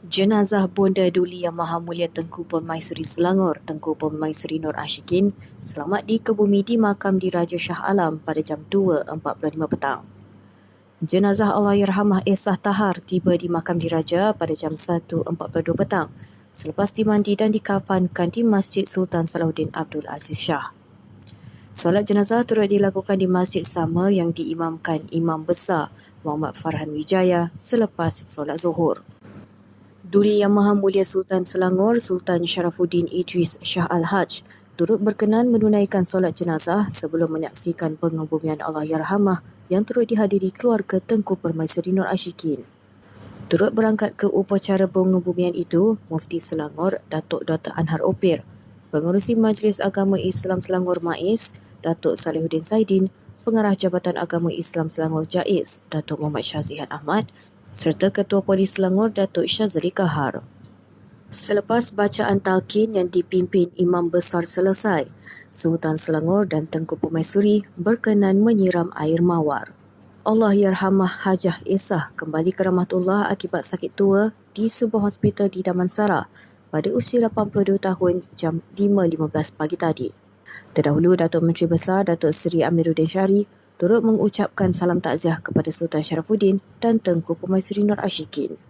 Jenazah Bonda Duli Yang Maha Mulia Tengku Permaisuri Selangor, Tengku Permaisuri Nur Ashikin, selamat dikebumi di makam di Raja Shah Alam pada jam 2.45 petang. Jenazah Allahyarhamah Esah Tahar tiba di makam diraja pada jam 1.42 petang selepas dimandi dan dikafankan di Masjid Sultan Salahuddin Abdul Aziz Shah. Solat jenazah turut dilakukan di masjid sama yang diimamkan Imam Besar Muhammad Farhan Wijaya selepas solat zuhur. Duli Yang Maha Mulia Sultan Selangor Sultan Sharafuddin Idris Shah Al-Haj turut berkenan menunaikan solat jenazah sebelum menyaksikan pengebumian Allahyarhamah yang turut dihadiri keluarga Tengku Permaisuri Nur Ashikin. Turut berangkat ke upacara pengebumian itu, Mufti Selangor Datuk Dr. Anhar Opir, Pengerusi Majlis Agama Islam Selangor MAIS, Datuk Salihuddin Saidin, Pengarah Jabatan Agama Islam Selangor JAIS, Datuk Muhammad Syazihan Ahmad serta Ketua Polis Selangor Datuk Syazli Kahar. Selepas bacaan talqin yang dipimpin Imam Besar selesai, Sultan Selangor dan Tengku Permaisuri berkenan menyiram air mawar. Allah yarhamah Hajah Isah kembali ke rahmatullah akibat sakit tua di sebuah hospital di Damansara pada usia 82 tahun jam 5.15 pagi tadi. Terdahulu Datuk Menteri Besar Datuk Seri Amiruddin Syari turut mengucapkan salam takziah kepada Sultan Sharafuddin dan Tengku Permaisuri Nur Ashikin.